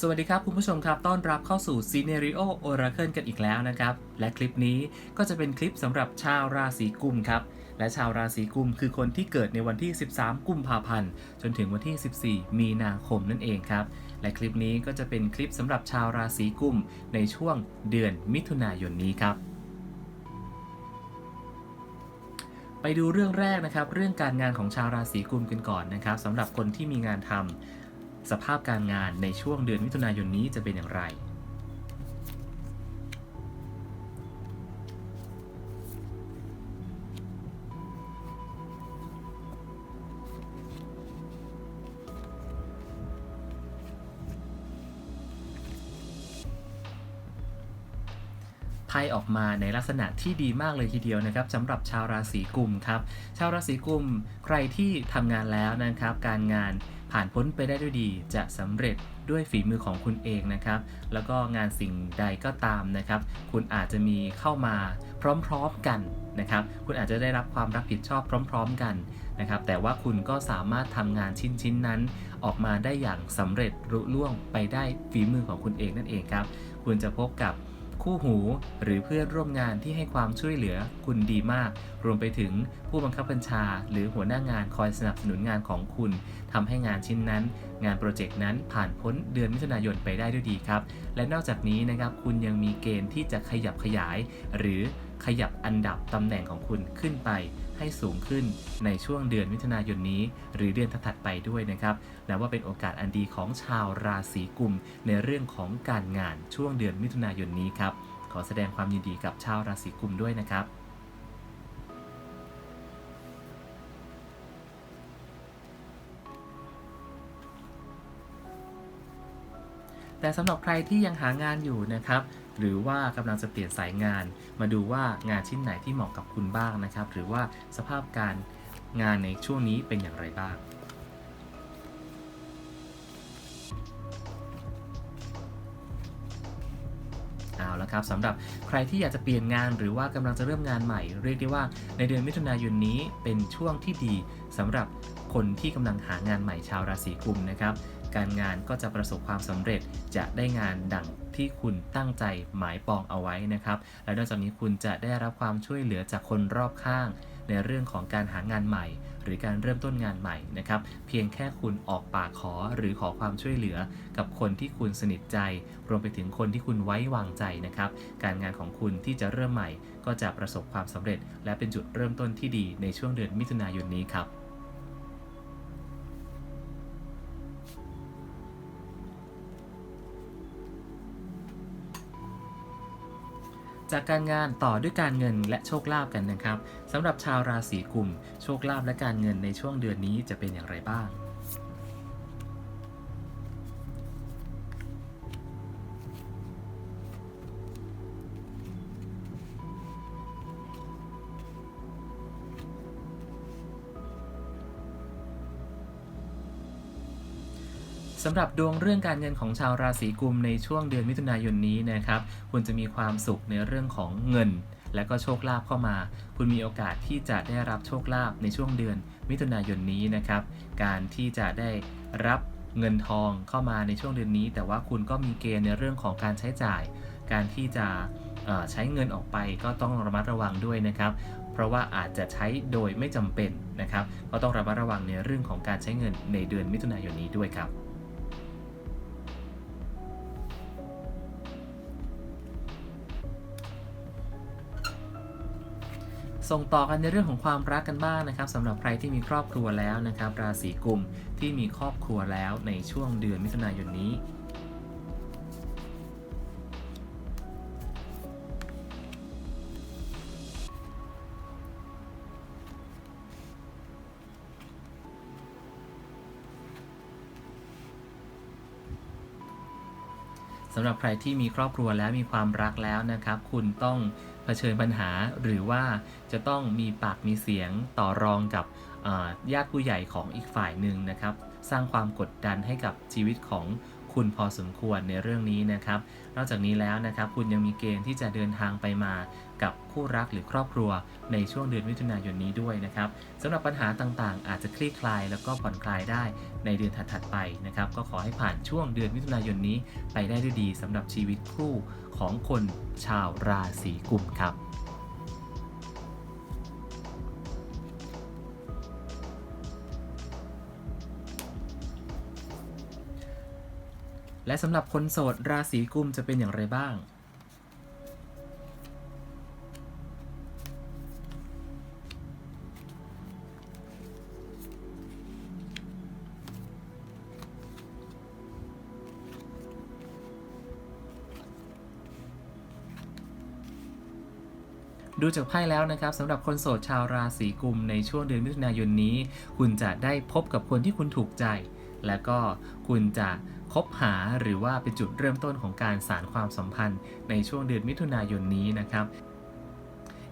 สวัสดีครับคุณผู้ชมครับ ต้อนรับเข้าสู่ Scenario Oracle กันอีกแล้วนะครับ และคลิปนี้ก็จะเป็นคลิปสำหรับชาวราศีกุมครับ และชาวราศีกุมคือคนที่เกิดในวันที่ 13 กุมภาพันธ์ จนถึงวันที่ 14 มีนาคมนั่นเองครับ และคลิปนี้ก็จะเป็นคลิปสำหรับชาวราศีกุมในช่วงเดือนมิถุนายนนี้ครับไปดูเรื่องแรกนะครับ เรื่องการงานของชาวราศีกุมกันก่อนนะครับสำหรับคนที่มีงานทำ สภาพการงานในช่วงเดือนมิถุนายนนี้จะเป็นอย่างไร ไพ่ออกมาในลักษณะที่ดีมากเลยทีเดียวนะครับสำหรับชาวราศีกุมครับ ชาวราศีกุมใครที่ทำงานแล้วนะครับ การงาน ผ่านพ้นไปได้ด้วยดีจะสำเร็จด้วยฝีมือของคุณเองนะครับ แล้วก็งานสิ่งใดก็ตามนะครับ คุณอาจจะมีเข้ามาพร้อมๆกันนะครับ คุณอาจจะได้รับความรับผิดชอบพร้อม ๆ กันนะครับ แต่ว่าคุณก็สามารถทำงานชิ้นๆนั้น ออกมาได้อย่างสำเร็จรุล่วงไปได้ฝีมือของคุณเองนั่นเองครับ คุณจะพบกับ คู่หู หรือเพื่อนร่วมงานที่ให้ความช่วยเหลือคุณดีมาก รวมไปถึงผู้บังคับบัญชา หรือหัวหน้างานคอยสนับสนุนงานของคุณทำให้งานชิ้นนั้น งานโปรเจกต์นั้นผ่านพ้นเดือนมิถุนายนไปได้ด้วยดีครับ และนอกจากนี้นะครับคุณยังมีเกณฑ์ที่จะขยับขยาย หรือ ขยับอันดับตำแหน่งของคุณขึ้นไปให้สูงขึ้นในช่วงเดือนมิถุนายนนี้ หรือเดือนถัดไปด้วยนะครับนับว่าเป็นโอกาสอันดีของชาวราศีกุม ในเรื่องของการงานช่วงเดือนมิถุนายนนี้ครับ ขอแสดงความยินดีกับชาวราศีกุมด้วยนะครับแต่สำหรับใครที่ยังหางานอยู่นะครับ หรือว่ากำลังจะเปลี่ยนสายงาน มาดูว่างานชิ้นไหนที่เหมาะกับคุณบ้างนะครับ หรือว่าสภาพการงานในช่วงนี้เป็นอย่างไรบ้างเอาละครับสำหรับใครที่อยากจะเปลี่ยนงานหรือว่ากำลังจะเริ่มงานใหม่ เรียกได้ว่าในเดือนมิถุนายนนี้เป็นช่วงที่ดีสำหรับ คนที่กำลังหางานใหม่ชาวราศีกุมนะครับ การงานก็จะประสบความสำเร็จจะได้งานดังที่คุณตั้งใจหมายปองเอาไว้นะครับ และนอกจากนี้คุณจะได้รับความช่วยเหลือจากคนรอบข้าง ในเรื่องของการหางานใหม่ หรือการเริ่มต้นงานใหม่นะครับ เพียงแค่คุณออกปากขอหรือขอความช่วยเหลือ กับคนที่คุณสนิทใจ รวมไปถึงคนที่คุณไว้วางใจนะครับ การงานของคุณที่จะเริ่มใหม่ ก็จะประสบความสำเร็จ และเป็นจุดเริ่มต้นที่ดีในช่วงเดือนมิถุนายนนี้ครับ จากการงานต่อด้วยการเงินและโชคลาภกันนะครับสำหรับชาวราศีกุม โชคลาภและการเงินในช่วงเดือนนี้จะเป็นอย่างไรบ้าง สำหรับดวงเรื่องการเงินของชาวราศีกุมในช่วงเดือนมิถุนายนนี้นะครับ คุณจะมีความสุขในเรื่องของเงิน และก็โชคลาภเข้ามา คุณมีโอกาสที่จะได้รับโชคลาภในช่วงเดือนมิถุนายนนี้นะครับ การที่จะได้รับเงินทองเข้ามาในช่วงเดือนนี้ แต่ว่าคุณก็มีเกณฑ์ในเรื่องของการใช้จ่าย การที่จะใช้เงินออกไปก็ต้องระมัดระวังด้วยนะครับ เพราะว่าอาจจะใช้โดยไม่จำเป็นนะครับ ก็ต้องระมัดระวังในเรื่องของการใช้เงินในเดือนมิถุนายนนี้ด้วยครับ ส่งต่อกันในเรื่องของความรักกันบ้างนะครับสำหรับใครที่มีครอบครัวแล้วนะครับ ราศีกุมที่มีครอบครัวแล้วในช่วงเดือนมิถุนายนนี้สำหรับใครที่มีครอบครัวแล้วมีความรักแล้วนะครับ คุณต้อง เผชิญปัญหาหรือว่าจะต้องมีปากมีเสียงต่อรองกับญาติผู้ใหญ่ของอีกฝ่ายหนึ่งนะครับ สร้างความกดดันให้กับชีวิตของ คุณพอสมควรในเรื่องนี้นะครับ นอกจากนี้แล้วนะครับคุณยังมีเกณฑ์ที่จะเดินทางไปมากับคู่รักหรือครอบครัวในช่วงเดือนมิถุนายนนี้ด้วยนะครับสำหรับปัญหาต่างๆ อาจจะคลี่คลายแล้วก็ผ่อนคลายได้ในเดือนถัดๆไปนะครับก็ขอให้ผ่านช่วงเดือนมิถุนายนนี้ไปได้ด้วยดีสำหรับชีวิตคู่ของคนชาวราศีกุมครับ และสำหรับคนโสดราศีกุมจะเป็นอย่างไรบ้าง ดูจากไพ่แล้วนะครับสำหรับคนโสดชาวราศีกุมในช่วงเดือนมิถุนายนนี้ คุณจะได้พบกับคนที่คุณถูกใจ และก็คุณจะคบหาหรือว่าเป็นจุดเริ่มต้นของการสารความสัมพันธ์ในช่วงเดือนมิถุนายนนี้นะครับ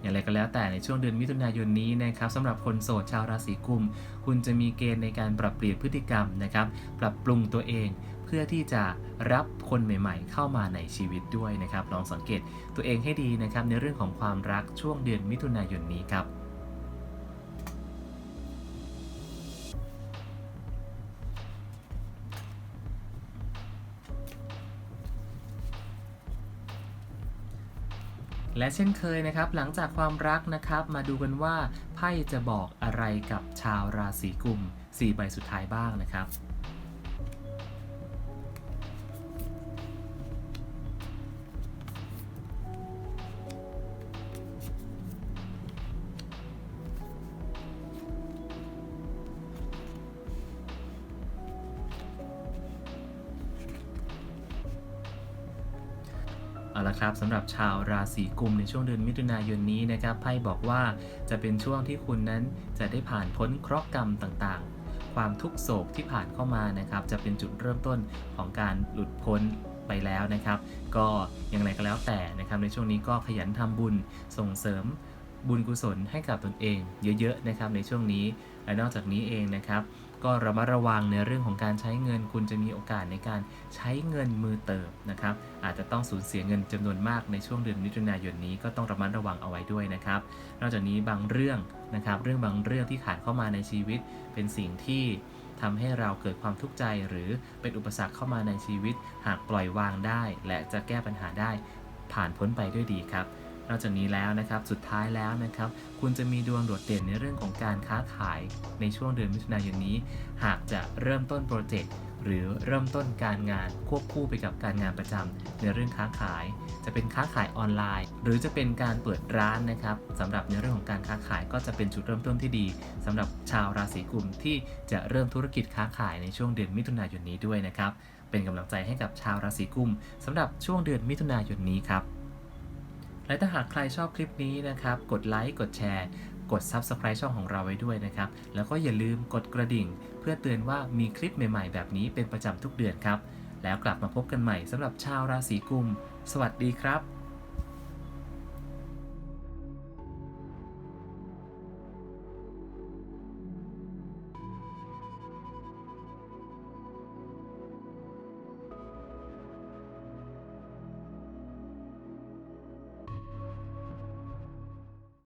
อย่างไรก็แล้วแต่ในช่วงเดือนมิถุนายนนี้นะครับสำหรับคนโสดชาวราศีกุม คุณจะมีเกณฑ์ในการปรับเปลี่ยนพฤติกรรมนะครับ ปรับปรุงตัวเอง เพื่อที่จะรับคนใหม่ๆ เข้ามาในชีวิตด้วยนะครับ ลองสังเกตตัวเองให้ดีนะครับในเรื่องของความรักช่วงเดือนมิถุนายนนี้ครับ และเช่นเคยนะครับ หลังจากความรักนะครับ มาดูกันว่าไพ่จะบอกอะไรกับชาวราศีกุม4ใบสุดท้ายบ้างนะครับ เอาละครับสำหรับชาวราศีกุมในช่วงเดือนมิถุนายนนี้นะครับไพ่บอกว่าจะเป็นช่วงที่คุณนั้นจะได้ผ่านพ้นเคราะห์กรรมต่างๆ ความทุกข์โศกที่ผ่านเข้ามานะครับ จะเป็นจุดเริ่มต้นของการหลุดพ้นไปแล้วนะครับ ก็อย่างไรก็แล้วแต่นะครับ ในช่วงนี้ก็ขยันทำบุญส่งเสริมบุญกุศลให้กับตนเอง เยอะๆนะครับในช่วงนี้และนอกจากนี้เองนะครับ ก็ระมัดระวังในเรื่องของการใช้เงิน คุณจะมีโอกาสในการใช้เงินมือเติบนะครับ อาจจะต้องสูญเสียเงินจำนวนมากในช่วงเดือนมิถุนายนนี้ก็ต้องระมัดระวังเอาไว้ด้วยนะครับ นอกจากนี้บางเรื่องนะครับ เรื่องบางเรื่องที่ผ่านเข้ามาในชีวิต เป็นสิ่งที่ทำให้เราเกิดความทุกข์ใจ หรือเป็นอุปสรรคเข้ามาในชีวิต หากปล่อยวางได้ และจะแก้ปัญหาได้ ผ่านพ้นไปด้วยดีครับ นอกจากนี้แล้วนะครับสุดท้ายแล้วนะครับ คุณจะมีดวงโดดเด่นในเรื่องของการค้าขายในช่วงเดือนมิถุนายนนี้ หากจะเริ่มต้นโปรเจกต์หรือเริ่มต้นการงานควบคู่ไปกับการงานประจำในเรื่องค้าขาย จะเป็นค้าขายออนไลน์ หรือจะเป็นการเปิดร้านนะครับสำหรับในเรื่องของการค้าขายก็จะเป็นจุดเริ่มต้นที่ดีสำหรับชาวราศีกุมที่จะเริ่มธุรกิจค้าขายในช่วงเดือนมิถุนายนนี้ด้วยนะครับเป็นกำลังใจให้กับชาวราศีกุมสำหรับช่วงเดือนมิถุนายนนี้ครับ และถ้าหากใครชอบคลิปนี้นะครับ กดไลค์กดแชร์ กด Subscribe ช่องของเราไว้ด้วยนะครับ แล้วก็อย่าลืมกดกระดิ่ง เพื่อเตือนว่ามีคลิปใหม่ ๆ แบบนี้เป็นประจำทุกเดือนครับ แล้วกลับมาพบกันใหม่สำหรับชาวราศีกุม สวัสดีครับ